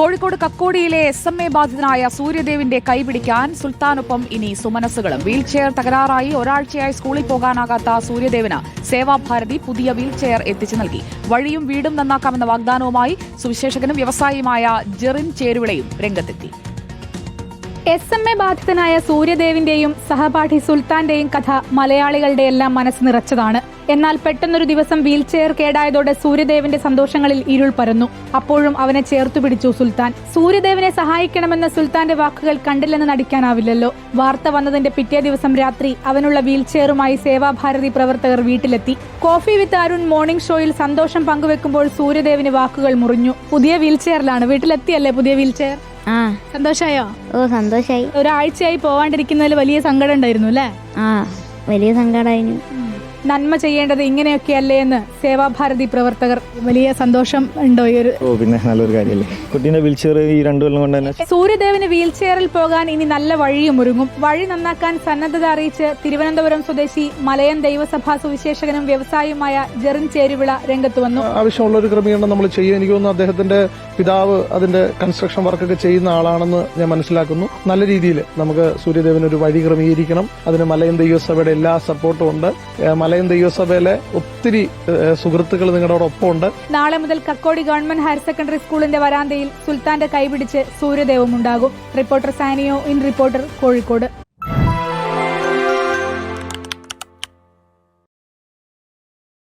കോഴിക്കോട് കക്കോടിയിലെ S M A ബാധിതനായ സൂര്യദേവിന്റെ കൈപിടിക്കാൻ സുൽത്താനൊപ്പം ഇനി സുമനസ്സുകളും. വീൽചെയർ തകരാറായി ഒരാഴ്ചയായി സ്കൂളിൽ പോകാനാകാത്ത സൂര്യദേവിന് സേവാഭാരതി പുതിയ വീൽചെയർ എത്തിച്ചു നൽകി. വഴിയും വീടും നന്നാക്കാമെന്ന വാഗ്ദാനവുമായി സുവിശേഷകനും വ്യവസായിയുമായ ജെറിൻ ചേരുവിളയും രംഗത്തെത്തി. എസ് എം എ ബാധിതനായ സൂര്യദേവിന്റെയും സഹപാഠി സുൽത്താന്റെയും കഥ മലയാളികളുടെ എല്ലാം മനസ്സ് നിറച്ചതാണ്. എന്നാൽ പെട്ടെന്നൊരു ദിവസം വീൽചെയർ കേടായതോടെ സൂര്യദേവന്റെ സന്തോഷങ്ങളിൽ ഇരുൾ പരന്നു. അപ്പോഴും അവനെ ചേർത്തു പിടിച്ചു സുൽത്താൻ. സൂര്യദേവനെ സഹായിക്കണമെന്ന സുൽത്താന്റെ വാക്കുകൾ കണ്ടില്ലെന്ന് നടിക്കാനാവില്ലല്ലോ. വാർത്ത വന്നതിന്റെ പിറ്റേ ദിവസം രാത്രി അവനുള്ള വീൽചെയറുമായി സേവാഭാരതി പ്രവർത്തകർ വീട്ടിലെത്തി. കോഫി വിത്ത് അരുൺ മോർണിംഗ് ഷോയിൽ സന്തോഷം പങ്കുവെക്കുമ്പോൾ സൂര്യദേവിന് വാക്കുകൾ മുറിഞ്ഞു. പുതിയ വീൽചെയറിലാണ്. വീട്ടിലെത്തിയല്ലേ പുതിയ വീൽചെയർ? സന്തോഷായോ? ഓ സന്തോഷായി. ഒരാഴ്ചയായി പോവാണ്ടിരിക്കുന്നതിൽ വലിയ സങ്കടം ഉണ്ടായിരുന്നു അല്ലേ? ആ വലിയ സങ്കടമായിരുന്നു നന്മ ചെയ്യേണ്ടത് ഇങ്ങനെയൊക്കെയല്ലേ എന്ന് സേവാഭാരതി പ്രവർത്തകർ വലിയ സന്തോഷം ഉണ്ടോ ഈ ഒരു ഓ പിന്നെ നല്ലൊരു കാര്യമല്ലേ കുട്ടീനെ വീൽചെയർ ഈ രണ്ടു കൊല്ലം കൊണ്ട് തന്നെ സൂര്യദേവന് വീൽചെയറിൽ പോകാൻ ഇനി നല്ല വഴിയും ഒരുങ്ങും. വഴി നന്നാക്കാൻ സന്നദ്ധത അറിയിച്ച് തിരുവനന്തപുരം സ്വദേശി മലയൻ ദൈവസഭാ സുവിശേഷകനും വ്യവസായിയുമായ ജെറിൻ ചേരുവിള രംഗത്ത് വന്നു. ആവശ്യമുള്ള ഒരു ക്രമീകരണം നമ്മൾ ചെയ്യും എനിക്ക് തോന്നുന്നു അദ്ദേഹത്തിന്റെ പിതാവ് അതിന്റെ കൺസ്ട്രക്ഷൻ വർക്കൊക്കെ ചെയ്യുന്ന ആളാണെന്ന് ഞാൻ മനസ്സിലാക്കുന്നു. നല്ല രീതിയിൽ നമുക്ക് സൂര്യദേവന് ഒരു വഴി ക്രമീകരിക്കണം. അതിന് മലയൻ ദൈവസഭയുടെ എല്ലാ സപ്പോർട്ടും ഉണ്ട്. മലയൻ ദൈവസഭയിലെ ഒത്തിരി സുഹൃത്തുക്കൾ നിങ്ങളുടെ ഉണ്ട് നാളെ മുതൽ കക്കോടി ഗവൺമെന്റ് ഹയർ സെക്കൻഡറി സ്കൂളിന്റെ വരാന്തയിൽ സുൽത്താന്റെ കൈപിടിച്ച് സൂര്യദേവം ഉണ്ടാകും. റിപ്പോർട്ടർ സാനിയോ ഇൻ റിപ്പോർട്ടർ കോഴിക്കോട്.